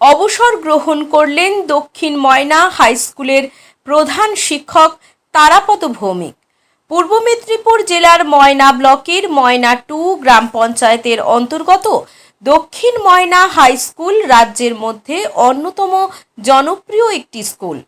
অবসর গ্রহণ করলেন দক্ষিণ ময়না হাই স্কুলের প্রধান শিক্ষক তারাপদ ভৌমিক। পূর্ব মেদিনীপুর জেলার ময়না ব্লকের ময়না টু গ্রাম পঞ্চায়েতের অন্তর্গত দক্ষিণ ময়না হাই স্কুল রাজ্যের মধ্যে অন্যতম জনপ্রিয় একটি স্কুল।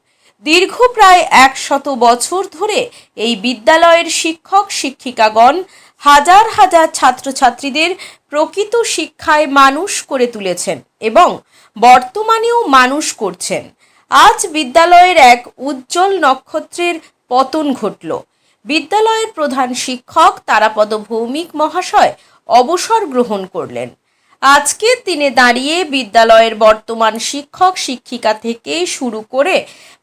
দীর্ঘ প্রায় একশত বছর ধরে এই বিদ্যালয়ের শিক্ষক, শিক্ষিকাগণ হাজার হাজার ছাত্রছাত্রীদের প্রকৃত শিক্ষায় মানুষ করে তুলেছেন এবং বর্তমানেও মানুষ করছেন। আজ বিদ্যালয়ের এক উজ্জ্বল নক্ষত্রের পতন ঘটল। বিদ্যালয়ের প্রধান শিক্ষক তারাপদ ভৌমিক মহাশয় অবসর গ্রহণ করলেন। আজকে তিনি দাঁড়িয়ে বিদ্যালয়ের বর্তমান শিক্ষক শিক্ষিকা থেকে শুরু করে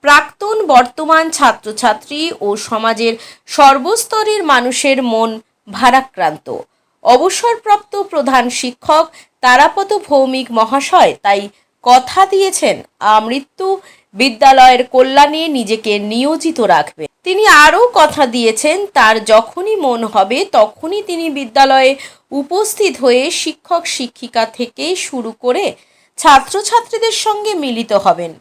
প্রাক্তন বর্তমান ছাত্রছাত্রী ও সমাজের সর্বস্তরের মানুষের মন ভারাক্রান্ত। অবসরপ্রাপ্ত প্রধান শিক্ষক তারাপদ ভৌমিক মহাশয়, তাই কথা দিয়েছেন আমৃত্যু বিদ্যালয়ের কল্যাণে নিজেকে নিয়োজিত রাখবে। তিনি আরও কথা দিয়েছেন, তার যখনই মন হবে, তখনই তিনি বিদ্যালয়ে উপস্থিত হয়ে শিক্ষক শিক্ষিকা থেকে শুরু করে ছাত্রছাত্রীদের সঙ্গে মিলিত হবেন।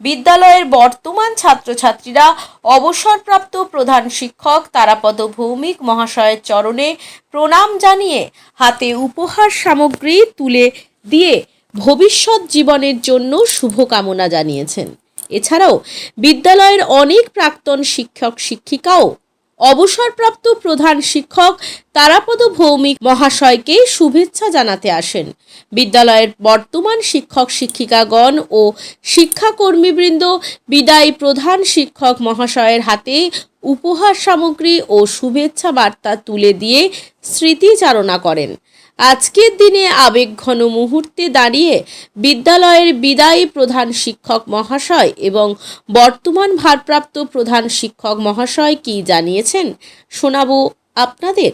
বিদ্যালয়ের বর্তমান ছাত্রছাত্রীরা অবসরপ্রাপ্ত প্রধান শিক্ষক তারাপদ ভৌমিক মহাশয়ের চরণে প্রণাম জানিয়ে হাতে উপহার সামগ্রী তুলে দিয়ে ভবিষ্যৎ জীবনের জন্য শুভকামনা জানিয়েছেন। এছাড়াও বিদ্যালয়ের অনেক প্রাক্তন শিক্ষক শিক্ষিকাও অবসরপ্রাপ্ত প্রধান শিক্ষক তারাপদ ভৌমিক মহাশয়কে শুভেচ্ছা জানাতে আসেন। বিদ্যালয়ের বর্তমান শিক্ষক শিক্ষিকাগণ ও শিক্ষাকর্মীবৃন্দ, বিদায়ী প্রধান শিক্ষক মহাশয়ের হাতে উপহার সামগ্রী ও শুভেচ্ছা বার্তা তুলে দিয়ে স্মৃতিচারণা করেন। আজকের দিনে আবেগঘন মুহূর্তে দাঁড়িয়ে বিদ্যালয়ের বিদায়ী প্রধান শিক্ষক মহাশয় এবং বর্তমান ভারপ্রাপ্ত প্রধান শিক্ষক মহাশয় কি জানিয়েছেন, শোনাবো আপনাদের।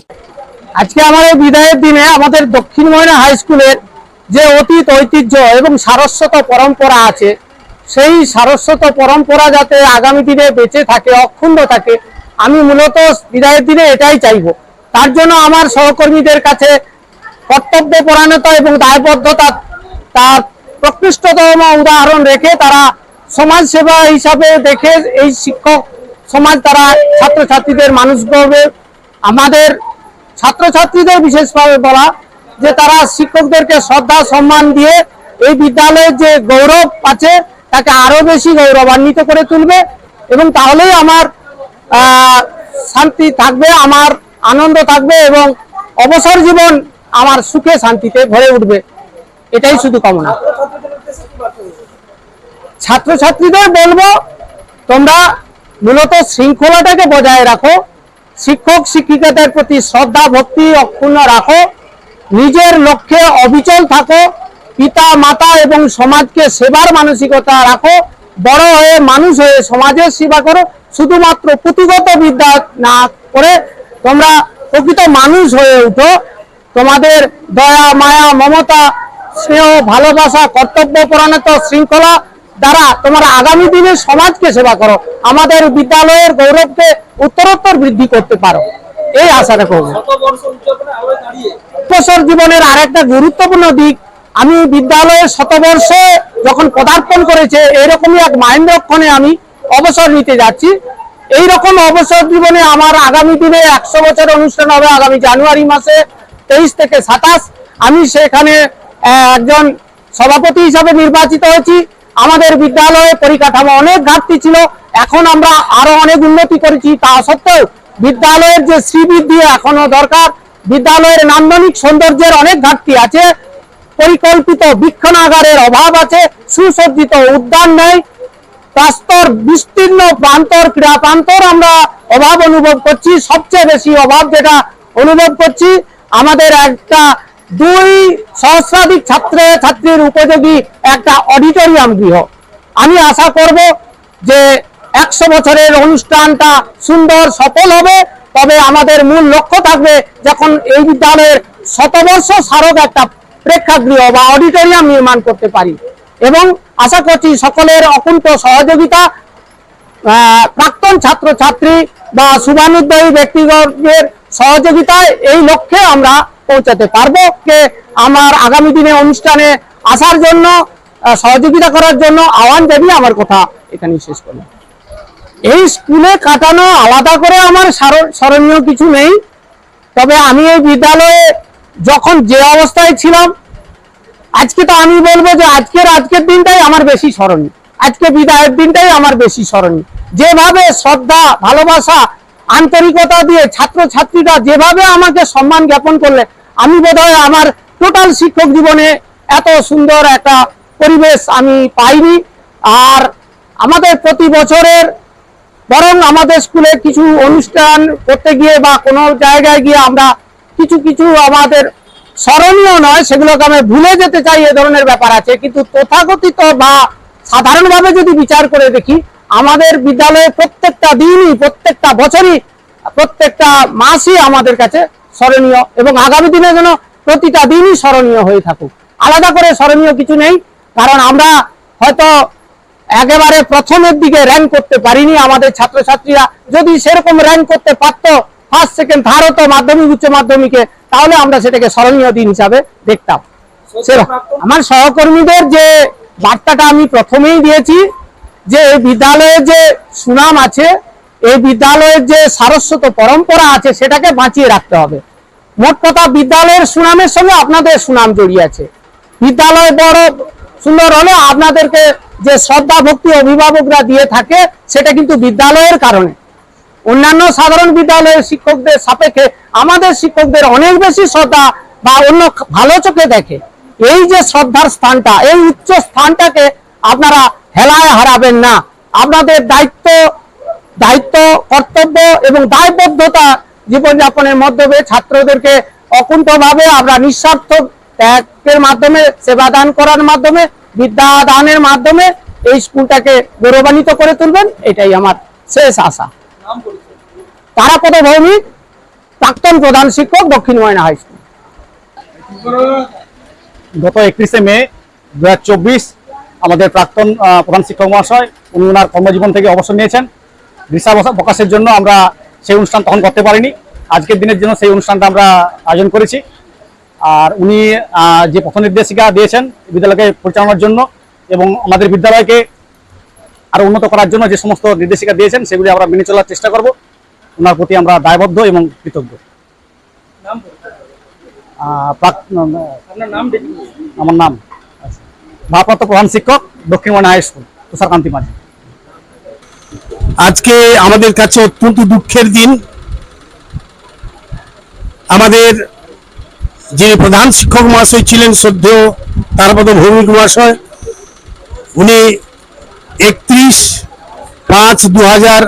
আজকে আমাদের বিদায়ের দিনে আমাদের দক্ষিণ ময়না হাই স্কুলের যে অতীত ঐতিহ্য এবং সারস্বত পরম্পরা আছে, সেই সারস্বত পরম্পরা যাতে আগামী দিনে বেঁচে থাকে, অক্ষুণ্ণ থাকে, আমি মূলত বিদায়ের দিনে এটাই চাইব। তার জন্য আমার সহকর্মীদের কাছে কর্তব্য পরায়ণতা এবং দায়বদ্ধতা তার প্রকৃষ্টতম উদাহরণ রেখে তারা সমাজ সেবা হিসাবে দেখে এই শিক্ষক সমাজ তারা ছাত্রছাত্রীদের মানুষ করবে আমাদের ছাত্রছাত্রীদের বিশেষভাবে বলা যে তারা শিক্ষকদেরকে শ্রদ্ধা, সম্মান দিয়ে এই বিদ্যালয়ের যে গৌরব আছে তাকে আরও বেশি গৌরবান্বিত করে তুলবে এবং তাহলেই আমার শান্তি থাকবে, আমার আনন্দ থাকবে এবং অবসর জীবন আমার সুখে শান্তিতে ভরে উঠবে। এটাই শুধু কামনা। ছাত্রছাত্রীদের বলব, তোমরা মূলত শৃঙ্খলাটাকে বজায় রাখো, শিক্ষক, শিক্ষিকাদের প্রতি শ্রদ্ধা, ভক্তি অক্ষুণ্ণ রাখো, নিজের লক্ষ্যে অবিচল থাকো, পিতা, মাতা এবং সমাজকে সেবার মানসিকতা রাখো, বড় হয়ে মানুষ হয়ে সমাজের সেবা করো, শুধুমাত্র পুঁথিগত বিদ্যা না করে তোমরা প্রকৃত মানুষ হয়ে উঠো। তোমাদের দয়া, মায়া, মমতা, স্নেহ, ভালোবাসা, কর্তব্য পরাণত শৃঙ্খলা দ্বারা তোমরা আগামী দিনে সমাজকে সেবা করো। আমাদের বিদ্যালয়ের গৌরবকে উত্তরোত্তর বৃদ্ধি করতে পারো। এই আশাটা করব বছর জীবনের আরেকটা গুরুত্বপূর্ণ দিক, আমি বিদ্যালয়ের শতবর্ষে যখন পদার্পণ করেছে, এরকমই এক মাহেন্দ্রক্ষণে আমি অবসর নিতে যাচ্ছি। এই রকম অবসর জীবনে আমার আগামী দিনে একশো বছর অনুষ্ঠান হবে আগামী জানুয়ারি মাসে। তেইশ থেকে সাতাশ। আমি সেখানে একজন সভাপতি হিসাবে নির্বাচিত হয়েছি। আমাদের বিদ্যালয়ে পরিকাঠামো অনেক ঘাটতি ছিল। এখন আমরা আরও অনেক উন্নতি করেছি। তা সত্ত্বেও বিদ্যালয়ের যে শ্রীবৃদ্ধি এখনও দরকার, বিদ্যালয়ের নান্দনিক সৌন্দর্যের অনেক ঘাটতি আছে। পরিকল্পিত বৃক্ষণাগারের অভাব আছে, সুসজ্জিত উদ্যান নেই। প্রাস্তর বিস্তীর্ণ প্রান্তর ক্রীড়া প্রান্তর আমরা অভাব অনুভব করছি। সবচেয়ে বেশি অভাব যেটা অনুভব করছি আমাদের একটা দুই সহস্রাধিক ছাত্র, ছাত্রীর উপযোগী একটা অডিটোরিয়াম গৃহ। আমি আশা করব যে একশো বছরের অনুষ্ঠানটা সুন্দর, সফল হবে। তবে আমাদের মূল লক্ষ্য থাকবে যখন এই বিদ্যালয়ের শতবর্ষ স্মারক একটা প্রেক্ষাগৃহ বা অডিটোরিয়াম নির্মাণ করতে পারি। এবং আশা করছি সকলের অকুণ্ঠ সহযোগিতা প্রাক্তন ছাত্র ছাত্রী বা শুভানুদ্দায়ী ব্যক্তিগণের সহযোগিতায় এই লক্ষ্যে আমরা পৌঁছাতে পারব। কে আমার আগামী দিনে অনুষ্ঠানে আসার জন্য সহযোগিতা করার জন্য আহ্বান জানিয়ে আমার কথা এখানেই শেষ করলাম। এই স্কুলে কাটানো আলাদা করে আমার স্মরণীয় কিছু নেই। তবে আমি এই বিদ্যালয়ে যখন যে অবস্থায় ছিলাম, আজকে তো আমি বলব যে আজকের আজকের দিনটাই আমার বেশি স্মরণীয়। আজকে বিদায়ের দিনটাই আমার বেশি স্মরণীয়। যেভাবে শ্রদ্ধা, ভালোবাসা আন্তরিকতা দিয়ে ছাত্র ছাত্রীরা যেভাবে আমাকে সম্মান জ্ঞাপন করলে, আমি বোধহয় আমার টোটাল শিক্ষক জীবনে এত সুন্দর একটা পরিবেশ আমি পাইনি। আর আমাদের প্রতি বছরের বরং আমাদের স্কুলে কিছু অনুষ্ঠান করতে গিয়ে বা কোনো জায়গায় গিয়ে আমরা কিছু কিছু আমাদের স্মরণীয় নয়, সেগুলোকে আমি ভুলে যেতে চাই, এ ধরনের ব্যাপার আছে। কিন্তু তথাকথিত বা সাধারণভাবে যদি বিচার করে দেখি আমাদের বিদ্যালয়ে প্রত্যেকটা দিনই প্রত্যেকটা বছরই প্রত্যেকটা মাসই আমাদের কাছে স্মরণীয় এবং আগামী দিনে যেন প্রতিটা দিনই স্মরণীয় হয়ে থাকুক। আলাদা করে স্মরণীয় কিছু নেই কারণ আমরা হয়তো একেবারে প্রথমের দিকে র্যাঙ্ক করতে পারিনি আমাদের ছাত্রছাত্রীরা। যদি সেরকম র্যাঙ্ক করতে পারতো ফার্স্ট সেকেন্ড থার্ড হতো মাধ্যমিক উচ্চ মাধ্যমিকে তাহলে আমরা সেটাকে স্মরণীয় দিন হিসাবে দেখতাম। আমার সহকর্মীদের যে বার্তাটা আমি প্রথমেই দিয়েছি যে এই বিদ্যালয়ের যে সুনাম আছে, এই বিদ্যালয়ের যে সারস্বত পরম্পরা আছে, সেটাকে বাঁচিয়ে রাখতে হবে। মোট কথা, বিদ্যালয়ের সুনামের সঙ্গে আপনাদের সুনাম জড়িয়ে আছে। বিদ্যালয় বড় সুন্দর হলে আপনাদেরকে যে শ্রদ্ধা, ভক্তি, অভিভাবকরা দিয়ে থাকে, সেটা কিন্তু বিদ্যালয়ের কারণে। অন্যান্য সাধারণ বিদ্যালয়ের শিক্ষকদের সাপেক্ষে আমাদের শিক্ষকদের অনেক বেশি শ্রদ্ধা বা অন্য ভালো চোখে দেখে। এই যে শ্রদ্ধার স্থানটা, এই উচ্চ স্থানটাকে আপনারা হেলায় হারাবেন না। আপনাদের দায়িত্ব দায়িত্ব, কর্তব্য এবং দায়বদ্ধতা জীবনযাপনের মাধ্যমে ছাত্রদেরকে অকুণ্ঠভাবে আমরা নিঃস্বার্থ ত্যাগের মাধ্যমে, সেবা দান করার মাধ্যমে, বিদ্যা দানের মাধ্যমে এই স্কুলটাকে গৌরবান্বিত করে তুলবেন। এটাই আমার শেষ আশা। তারাপদ ভৌমিক, প্রাক্তন প্রধান শিক্ষক দক্ষিণ ময়না হাই স্কুল। গত একত্রিশে মে দু হাজার চব্বিশ আমাদের প্রাক্তন প্রধান শিক্ষক মহাশয়, উনি ওনার কর্মজীবন থেকে অবসর নিয়েছেন। দিশা প্রকাশের জন্য আমরা সেই অনুষ্ঠান তখন করতে পারিনি। আজকের দিনের জন্য সেই অনুষ্ঠানটা আমরা আয়োজন করেছি। আর উনি যে পথ নির্দেশিকা দিয়েছেন বিদ্যালয়কে পরিচালনার জন্য এবং আমাদের বিদ্যালয়কে আরও উন্নত করার জন্য যে সমস্ত নির্দেশিকা দিয়েছেন, সেগুলি আমরা মেনে চলার চেষ্টা করব। ওনার প্রতি আমরা দায়বদ্ধ এবং কৃতজ্ঞ। আমার নাম। ভারপ্রাপ্ত প্রধান শিক্ষক দক্ষিণ ময়না হাই স্কুল তুষারকান্তি মাঝি। আজকে আমাদের কাছে অত্যন্ত দুঃখের দিন। আমাদের যিনি প্রধান শিক্ষক মহাশয় ছিলেন শ্রদ্ধেয় তারপদ ভৌমিক মহাশয় উনি একত্রিশ পাঁচ দু হাজার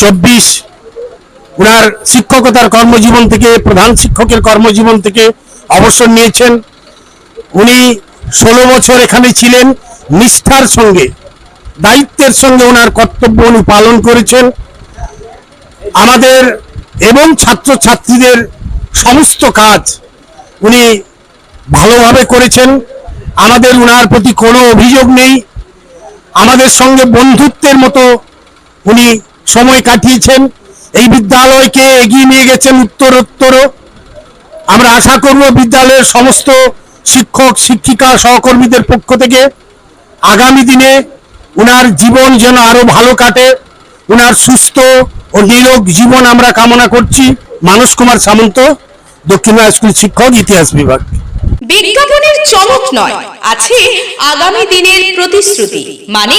চব্বিশ ওনার শিক্ষকতার কর্মজীবন থেকে, প্রধান শিক্ষকের কর্মজীবন থেকে অবসর নিয়েছেন। উনি ষোলো বছর এখানে ছিলেন নিষ্ঠার সঙ্গে, দায়িত্বের সঙ্গে ওনার কর্তব্য উনি পালন করেছেন। আমাদের এবং ছাত্রছাত্রীদের সমস্ত কাজ উনি ভালোভাবে করেছেন। আমাদের ওনার প্রতি কোনো অভিযোগ নেই। আমাদের সঙ্গে বন্ধুত্বের মতো উনি সময় কাটিয়েছেন। এই বিদ্যালয়কে এগিয়ে নিয়ে গেছেন উত্তরোত্তর। আমরা আশা করব বিদ্যালয়ের সমস্ত শিক্ষক, শিক্ষিকা, সহকর্মীদের পক্ষ থেকে আগামী দিনে ওনার জীবন যেন আরও ভালো কাটে ওনার সুস্থ ও নিরোগ জীবন আমরা কামনা করছি মানস কুমার সামন্ত, দক্ষিণ স্কুল শিক্ষক, ইতিহাস বিভাগ। বিজ্ঞাপনের চমক নয়, আছে আগামী দিনের প্রতিশ্রুতি মানে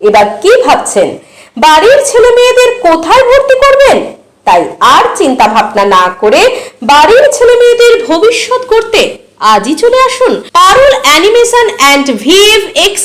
এবার কি ভাবছেন? বাড়ির ছেলে মেয়েদের কোথায় ভর্তি করবেন? তাই আর চিন্তা ভাবনা না করে বাড়ির ছেলে মেয়েদের ভবিষ্যৎ করতে আজই চলে আসুন Parul animation and V F X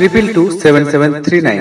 triple two seven seven three nine